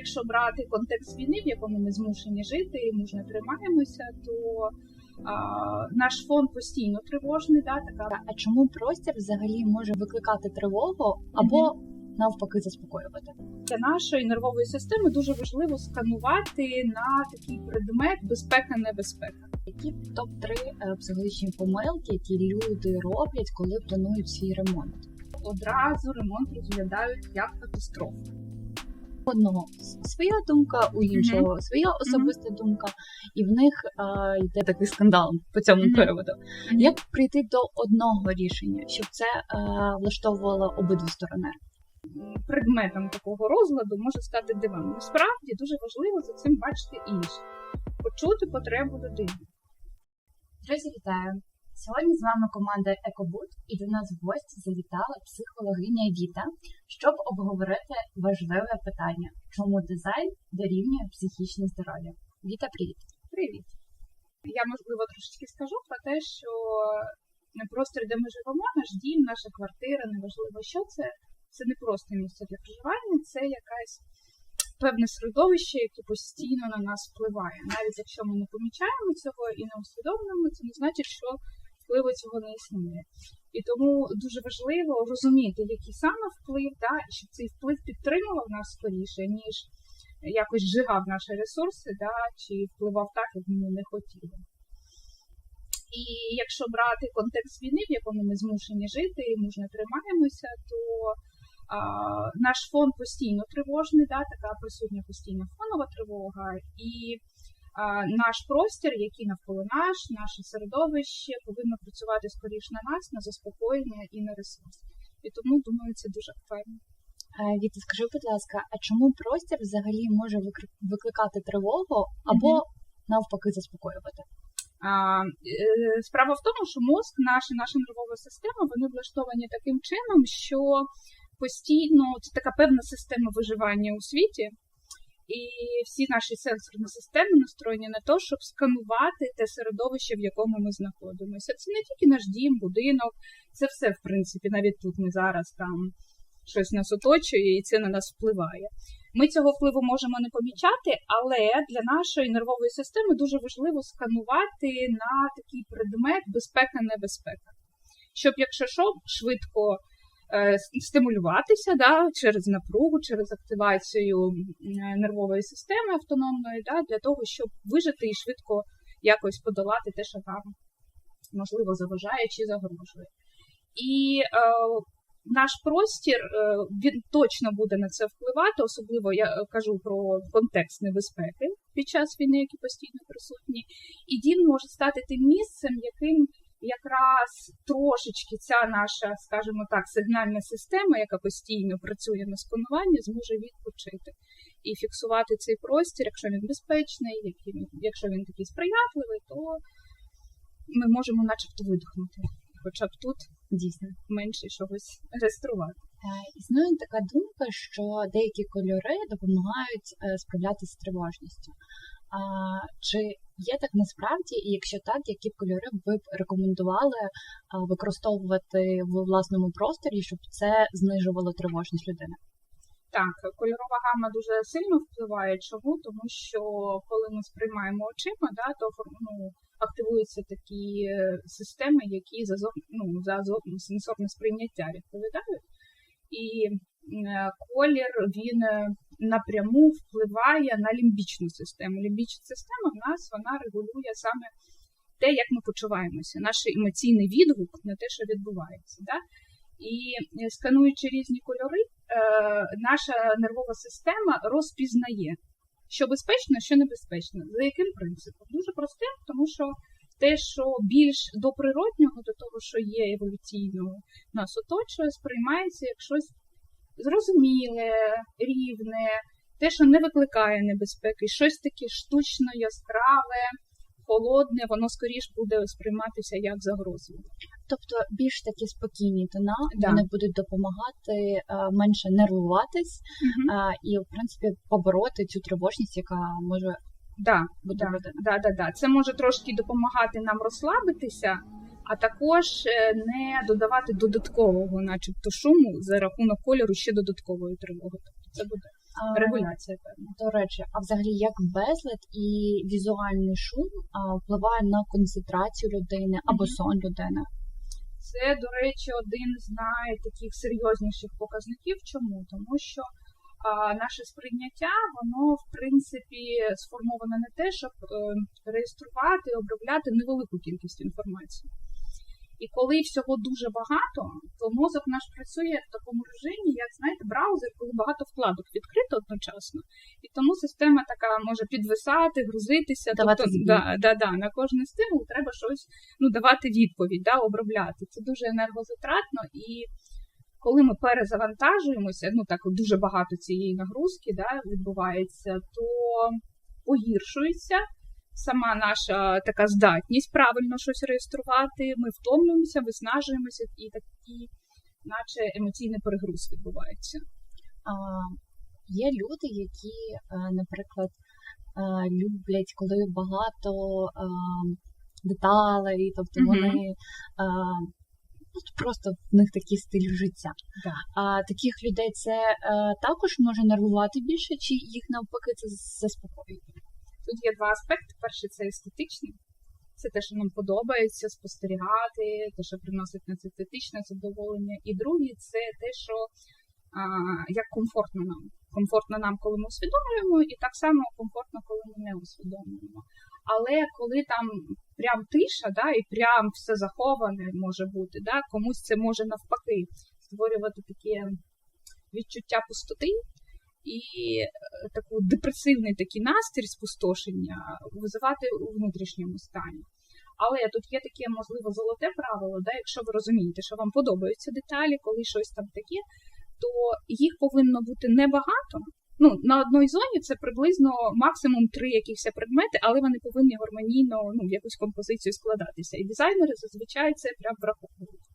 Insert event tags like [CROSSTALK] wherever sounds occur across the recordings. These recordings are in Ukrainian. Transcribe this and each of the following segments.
якщо брати контекст війни, в якому ми змушені жити, і мужно тримаємося, то а, наш фон постійно тривожний, да, така А чому простір взагалі може викликати тривогу або навпаки заспокоювати? для нашої нервової системи дуже важливо сканувати на такий предмет безпека-небезпека. Які топ 3 психологічні помилки, які люди роблять, коли планують свій ремонт? Одразу ремонт розглядають як катастрофу. Одного своя думка, у іншого своя особиста думка, і в них а, йде такий скандал по цьому Мгм. приводу. Як прийти до одного рішення, щоб це а, влаштовувало обидві сторони? Предметом такого розладу може стати диван. Насправді дуже важливо за цим бачити інше, почути потребу людини. Друзі, вітаю! Сьогодні з вами команда Екобут, і до нас в гості завітала психологиня Віта, щоб обговорити важливе питання, чому дизайн дорівнює психічне здоров'я. Віта, привіт! Привіт! Я можливо трошечки скажу про те, що не простір, де ми живемо, наш дім, наша квартира, неважливо, що це. Це не просто місце для проживання, це якась певне середовище, яке постійно на нас впливає. Навіть якщо ми не помічаємо цього і не усвідомлюємо, це не значить, що впливу цього не існує. І тому дуже важливо розуміти, який саме вплив, да, і щоб цей вплив підтримував нас скоріше, ніж якось зжигав наші ресурси, да, чи впливав так, як ми не хотіли. І якщо брати контекст війни, в якому ми змушені жити і мужно тримаємося, то а, наш фон постійно тривожний, да, така присутня постійна фонова тривога, і наш простір, який навколо наш, наше середовище, повинно працювати скоріш на нас, на заспокоєння і на ресурс. І тому думаю, це дуже актуально. Е, Віта, скажи, будь ласка, а чому простір взагалі може викликати тривогу або навпаки заспокоювати? Е, Справа в тому, що мозк, наша, наша нервова система, вони влаштовані таким чином, що постійно це така певна система виживання у світі, і всі наші сенсорні системи настроєні на те, щоб сканувати те середовище, в якому ми знаходимося. Це не тільки наш дім, будинок, це все, в принципі, навіть тут ми зараз там щось нас оточує, і це на нас впливає. Ми цього впливу можемо не помічати, але для нашої нервової системи дуже важливо сканувати на такий предмет безпека-небезпека. Щоб, якщо що, швидко стимулюватися да, через напругу, через активацію е, нервової системи автономної, да, для того, щоб вижити і швидко якось подолати те, що нам можливо заважає чи загрожує. І е, наш простір е, він точно буде на це впливати, особливо я е, кажу про контекст небезпеки під час війни, які постійно присутні. І дім може стати тим місцем, яким якраз трошечки ця наша, скажімо так, сигнальна система, яка постійно працює на скануванні, зможе відпочити і фіксувати цей простір, якщо він безпечний, якщо він такий сприятливий, то ми можемо начебто видихнути. Хоча б тут Дійсно. менше чогось реєструвати. Е, Існує така думка, що деякі кольори допомагають е, справлятися з тривожністю. Чи є так насправді, і якщо так, які б кольори ви б рекомендували використовувати в власному просторі, щоб це знижувало тривожність людини? Так, кольорова гама дуже сильно впливає. Чому? Тому що коли ми сприймаємо очима, да, то ну, активуються такі е, системи, які за, ну, за сенсорне сприйняття відповідають. І е, колір він е, напряму впливає на лімбічну систему. Лімбічна система в нас вона регулює саме те, як ми почуваємося, наш емоційний відгук на те, що відбувається. Да? І е, скануючи різні кольори, е, наша нервова система розпізнає, що безпечно, що небезпечно. За яким принципом? Дуже простим, тому що те, що більш до природнього, до того, що є еволюційно нас оточує, сприймається як щось зрозуміле, рівне, те, що не викликає небезпеки, щось таке штучно яскраве, холодне, воно скоріш буде сприйматися як загрозливе. Тобто більш такі спокійні тона, Да. вони будуть допомагати е, менше нервуватись а, і, в принципі, побороти цю тривожність, яка може Да, бути да, да, да, да. Це може трошки допомагати нам розслабитися, а також е, не додавати додаткового, начебто, шуму за рахунок кольору ще додаткової тривоги. Тобто це буде регуляція певна. До речі, а взагалі як безлад і візуальний шум впливає на концентрацію людини або Мгм. сон людини? Це, до речі, один з найтаких серйозніших показників. Чому? Тому що наше сприйняття, воно в принципі сформоване не те, щоб е, реєструвати і обробляти невелику кількість інформації. І коли всього дуже багато, то мозок наш працює в такому режимі, як знаєте, браузер, коли багато вкладок відкрито одночасно. І тому система така може підвисати, грузитися. Давати тобто, да, да, да, на кожний стимул треба щось ну, давати відповідь, да, обробляти. Це дуже енергозатратно і. Коли ми перезавантажуємося, ну так дуже багато цієї нагрузки да, відбувається, то погіршується сама наша така здатність правильно щось реєструвати. Ми втомлюємося, виснажуємося, і такий, наче емоційний перегруз відбувається. А, є люди, які, е, наприклад, е, люблять, коли багато е, деталей, тобто вони е, ну, просто в них такий стиль життя. Да. А таких людей це е, також може нервувати більше, чи їх навпаки це заспокоює? Тут є два аспекти. Перший це естетичний. Це те, що нам подобається спостерігати, те, що приносить нас естетичне задоволення. І другий це те, що а, як комфортно нам. Комфортно нам, коли ми усвідомлюємо, і так само комфортно, коли ми не усвідомлюємо. Але коли там прям тиша, да, і прям все заховане може бути, да, комусь це може навпаки створювати таке відчуття пустоти і е, таку депресивний такий настрій спустошення визивати у внутрішньому стані. Але тут є таке, можливо, золоте правило, да, якщо ви розумієте, що вам подобаються деталі, коли щось там таке, то їх повинно бути небагато. Ну, на одній зоні це приблизно максимум три якихось предмети, але вони повинні гармонійно ну, в якусь композицію складатися. І дизайнери зазвичай це прям враховують.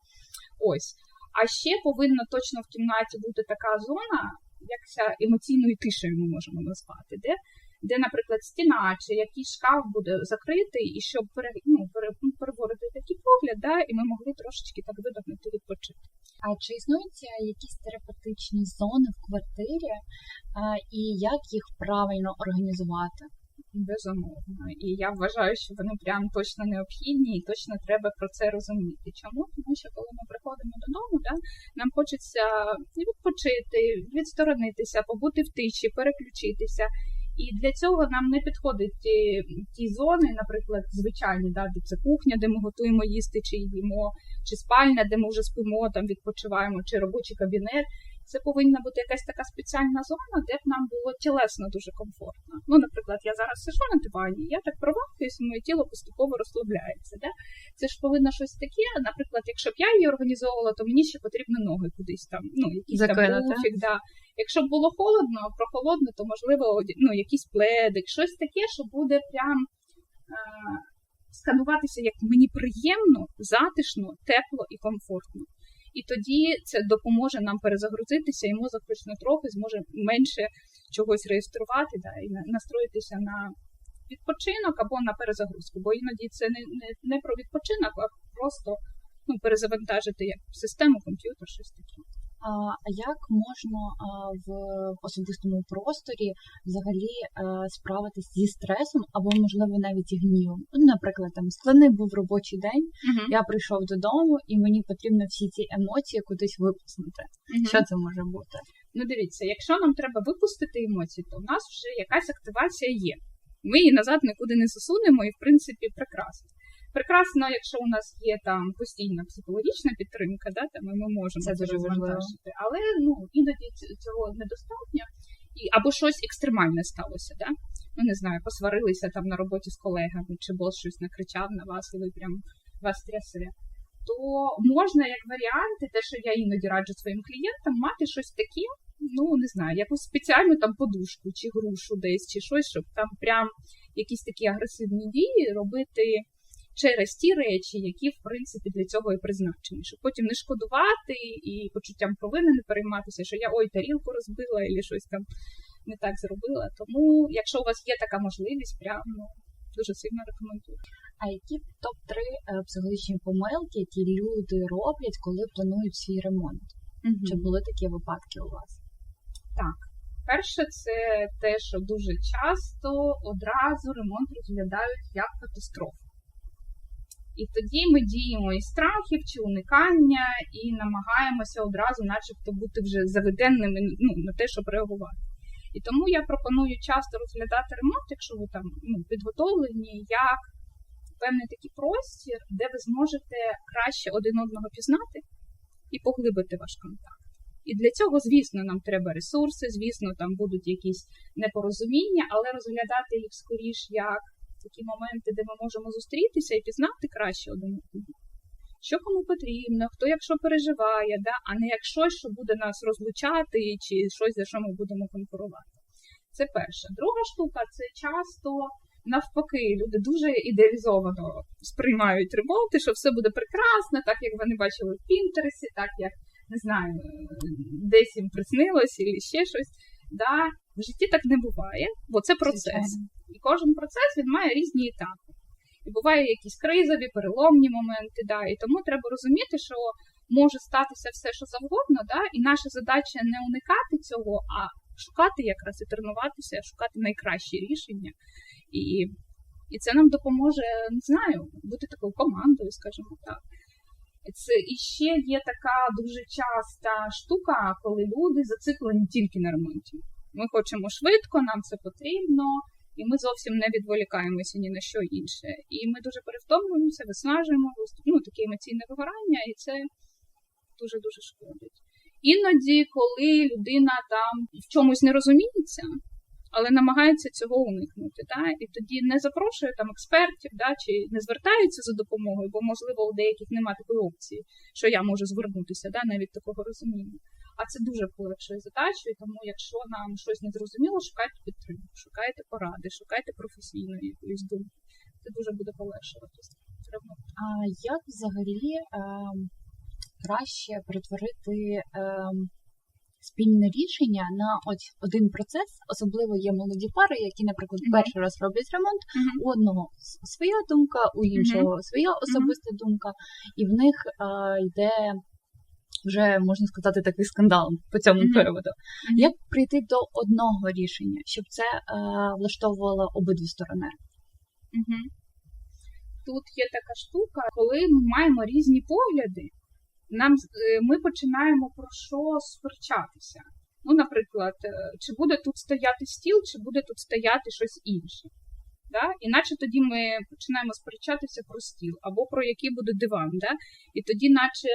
Ось. А ще повинна точно в кімнаті бути така зона, як емоційною тишею ми можемо назвати, де, де, наприклад, стіна чи якийсь шкаф буде закритий, і щоб пере, ну, пере, такий погляд, да, і ми могли трошечки так видохнути відпочити. А чи існують е, якісь терапевтичні зони в квартирі, і як їх правильно організувати? Безумовно. І я вважаю, що вони прям точно необхідні і точно треба про це розуміти. Чому? Тому що коли ми приходимо додому, да, нам хочеться відпочити, відсторонитися, побути в тиші, переключитися. І для цього нам не підходять ті, ті зони, наприклад, звичайні, да, де це кухня, де ми готуємо їсти чи їмо, чи спальня, де ми вже спимо, там відпочиваємо, чи робочий кабінет. Це повинна бути якась така спеціальна зона, де б нам було тілесно дуже комфортно. Ну, наприклад, я зараз сижу на дивані, я так провалююсь, моє тіло поступово розслабляється. Да? Це ж повинно щось таке. Наприклад, якщо б я її організовувала, то мені ще потрібно ноги кудись там, ну, якийсь там пуфік, да. Якщо б було холодно, прохолодно, то можливо ну, якийсь пледик, щось таке, що буде прям скануватися як мені приємно, затишно, тепло і комфортно. І тоді це допоможе нам перезагрузитися, і мозок хоч трохи зможе менше чогось реєструвати да, і на- настроїтися на відпочинок або на перезагрузку. Бо іноді це не, не, не про відпочинок, а просто ну, перезавантажити як систему, комп'ютер, щось таке. А як можна в особистому просторі взагалі справитись зі стресом або, можливо, навіть і гнівом? Ну, Наприклад, там складний був робочий день, я прийшов додому, і мені потрібно всі ці емоції кудись випустити. Мгм. Що це може бути? Ну, дивіться, якщо нам треба випустити емоції, то у нас вже якась активація є. Ми її назад нікуди не засунемо, і в принципі прекрасно. Прекрасно, якщо у нас є там постійна психологічна підтримка, да, там і ми можемо Це дуже розвантажити. Але ну іноді цього недостатньо. І або щось екстремальне сталося, да? Ну не знаю, посварилися там на роботі з колегами, чи бос щось накричав на вас, і ви прям вас трясе. То можна як варіанти, те, що я іноді раджу своїм клієнтам, мати щось таке, ну не знаю, якусь спеціальну там подушку чи грушу десь, чи щось, щоб там прям якісь такі агресивні дії робити через ті речі, які в принципі для цього і призначені, щоб потім не шкодувати і почуттям провини не перейматися, що я ой, тарілку розбила, або щось там не так зробила. Тому, якщо у вас є така можливість, прям ну, дуже сильно рекомендую. А які топ-3 е, психологічні помилки, які люди роблять, коли планують свій ремонт? Чи були такі випадки у вас? Так, Перше, це те, що дуже часто одразу ремонт розглядають як катастрофу. І тоді ми діємо із страхів чи уникання, і намагаємося одразу, начебто, бути вже заведенними ну, на те, щоб реагувати. І тому я пропоную часто розглядати ремонт, якщо ви там ну, підготовлені, як певний такий простір, де ви зможете краще один одного пізнати і поглибити ваш контакт. І для цього, звісно, нам треба ресурси, звісно, там будуть якісь непорозуміння, але розглядати їх скоріш як такі моменти, де ми можемо зустрітися і пізнати краще один одного. Що кому потрібно, хто якщо переживає, да? а не як щось, що буде нас розлучати, чи щось, за що ми будемо конкурувати. Це перше. Друга штука це часто навпаки, люди дуже ідеалізовано сприймають ремонти, що все буде прекрасно, так як вони бачили в Пінтересі, так як не знаю, десь їм приснилось і ще щось. Да? В житті так не буває, бо це процес. І кожен процес він має різні етапи. І бувають якісь кризові, переломні моменти, да, і тому треба розуміти, що може статися все, що завгодно, да, і наша задача не уникати цього, а шукати якраз і тренуватися, шукати найкращі рішення. І і це нам допоможе, не знаю, бути такою командою, скажімо так. Це і ще є така дуже часта штука, коли люди зациклені тільки на ремонті. Ми хочемо швидко, нам це потрібно, і ми зовсім не відволікаємося ні на що інше. І ми дуже перевтомлюємося, виснажуємо ну, таке емоційне вигорання, і це дуже-дуже шкодить. Іноді, коли людина там в чомусь не розуміється, але намагається цього уникнути. Да? І тоді не запрошує там експертів, да, чи не звертається за допомогою, бо, можливо, у деяких немає такої опції, що я можу звернутися, да, навіть такого розуміння. А це дуже полегшує задачу, і тому, якщо нам щось не зрозуміло, шукайте підтримку, шукайте поради, шукайте професійної якоїсь думки. Це дуже буде полегшувати. А як взагалі е, краще перетворити е, спільне рішення на ось один процес, особливо є молоді пари, які, наприклад, mm-hmm. перший раз роблять ремонт, mm-hmm. у одного своя думка, у іншого mm-hmm. своя особиста думка, і в них а, йде вже можна сказати такий скандал по цьому приводу. Як прийти до одного рішення, щоб це а, влаштовувало обидві сторони? Тут є така штука, коли ми маємо різні погляди нам е, ми починаємо про що сперечатися. Ну, наприклад, е, чи буде тут стояти стіл, чи буде тут стояти щось інше. Да? Іначе тоді ми починаємо сперечатися про стіл або про який буде диван. Да? І тоді, наче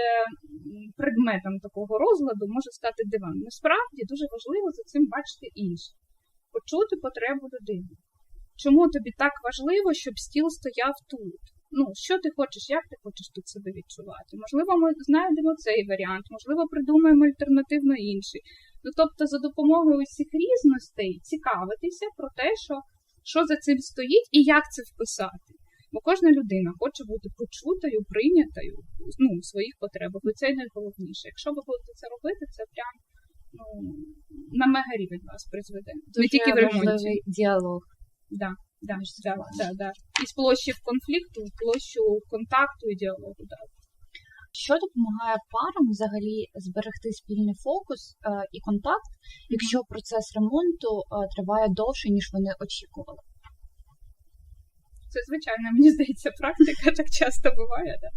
предметом такого розладу може стати диван. Насправді дуже важливо за цим бачити інше, почути потребу людини. Чому тобі так важливо, щоб стіл стояв тут? ну, що ти хочеш, як ти хочеш тут себе відчувати. Можливо, ми знайдемо цей варіант, можливо, придумаємо альтернативно інший. Ну, тобто, за допомогою цих різностей цікавитися про те, що що за цим стоїть і як це вписати. Бо кожна людина хоче бути почутою, прийнятою ну, в своїх потребах. І це найголовніше. Якщо ви будете це робити, це прям ну, на мега рівень вас призведе. Дуже Не тільки в ремонті. діалог. Да. Да, да, да, да. Із площі конфлікту в площу контакту і діалогу. Да. Що допомагає парам взагалі зберегти спільний фокус е, і контакт, якщо процес ремонту е, триває довше, ніж вони очікували? Це звичайно, мені здається, практика так часто буває. Да?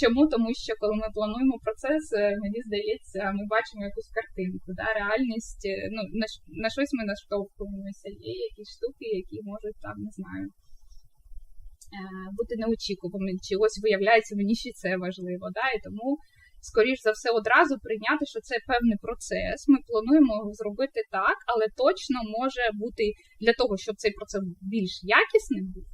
Чому? Тому що коли ми плануємо процес, е, мені здається, ми бачимо якусь картинку. Да? Реальність, ну, на, щось ми наштовхуємося. Є якісь штуки, які можуть там, не знаю, бути неочікуваними. Чи ось виявляється, мені ще це важливо. Да? І тому, скоріш за все, одразу прийняти, що це певний процес. Ми плануємо зробити так, але точно може бути для того, щоб цей процес більш якісним був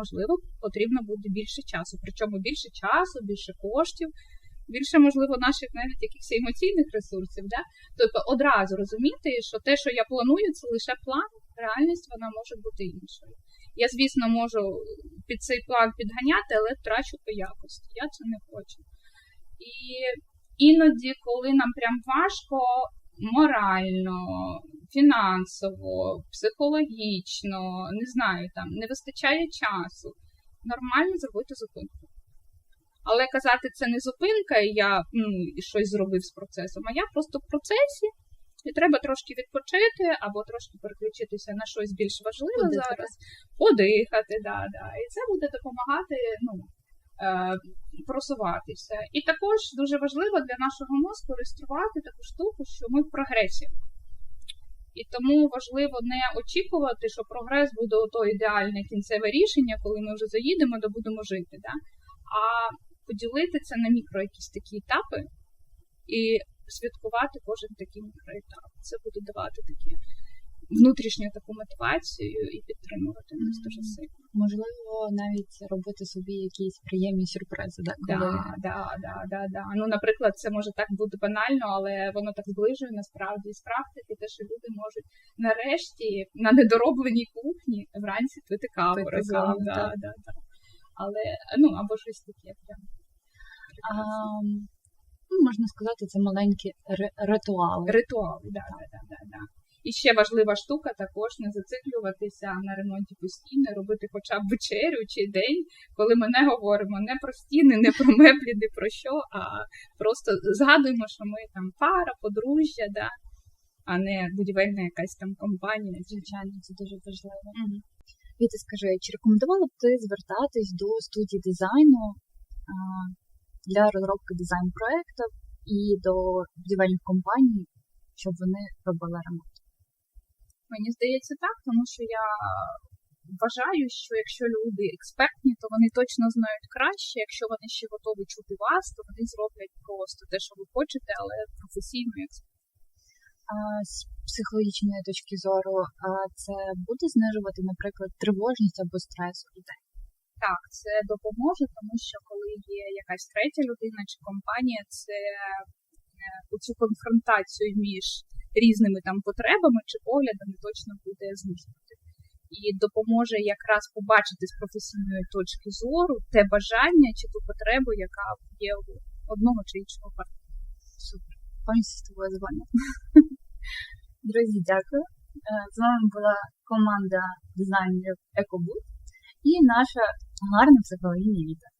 можливо, потрібно буде більше часу. Причому більше часу, більше коштів, більше, можливо, наших навіть якихось емоційних ресурсів. Да? Тобто одразу розуміти, що те, що я планую, це лише план, реальність вона може бути іншою. Я, звісно, можу під цей план підганяти, але втрачу по якості. Я це не хочу. І іноді, коли нам прям важко морально, фінансово, психологічно, не знаю, там не вистачає часу. Нормально зробити зупинку. Але казати, це не зупинка, і я ну, щось зробив з процесом, а я просто в процесі І треба трошки відпочити або трошки переключитися на щось більш важливе Подихати. зараз, подихати, да, да. і це буде допомагати ну, е, просуватися. І також дуже важливо для нашого мозку реєструвати таку штуку, що ми в прогресі. І тому важливо не очікувати, що прогрес буде ото ідеальне кінцеве рішення, коли ми вже заїдемо, де будемо жити. Да? А поділити це на мікро якісь такі етапи і святкувати кожен такий мікроетап. Це буде давати такі внутрішню таку мотивацію і підтримувати нас дуже сильно. Можливо, навіть робити собі якісь приємні сюрпризи, да, коли Да, да, да, да. Ну, наприклад, це може так бути банально, але воно так зближує насправді з практики, те, що люди можуть нарешті на недоробленій кухні вранці пити каву Пити разом. каву, да, да, да. Але ну або щось таке прям. а, ну, можна сказати, це маленькі ри- ритуали. Ритуал, да, да, да, да, да. І ще важлива штука також не зациклюватися на ремонті постійно, робити хоча б вечерю чи день, коли ми не говоримо не про стіни, не про меблі, не про що, а просто згадуємо, що ми там пара, подружжя, да, а не будівельна якась там компанія. Звичайно, це дуже важливо. Мгм. Віта, скажи, чи рекомендувала б ти звертатись до студії дизайну для розробки дизайн-проєктів і до будівельних компаній, щоб вони робили ремонт? Мені здається так, тому що я вважаю, що якщо люди експертні, то вони точно знають краще. Якщо вони ще готові чути вас, то вони зроблять просто те, що ви хочете, але професійно А з психологічної точки зору, це буде знижувати, наприклад, тривожність або стрес у людей? Так, це допоможе, тому що коли є якась третя людина чи компанія, це е, цю конфронтацію між різними там потребами чи поглядами точно буде знижувати. І допоможе якраз побачити з професійної точки зору те бажання чи ту потребу, яка є у одного чи іншого партнера. Супер. Повністю з тобою згодна. [LAUGHS] Друзі, дякую. Е, З вами була команда дизайнерів EcoBoot і наша あるのすごいいいみたい。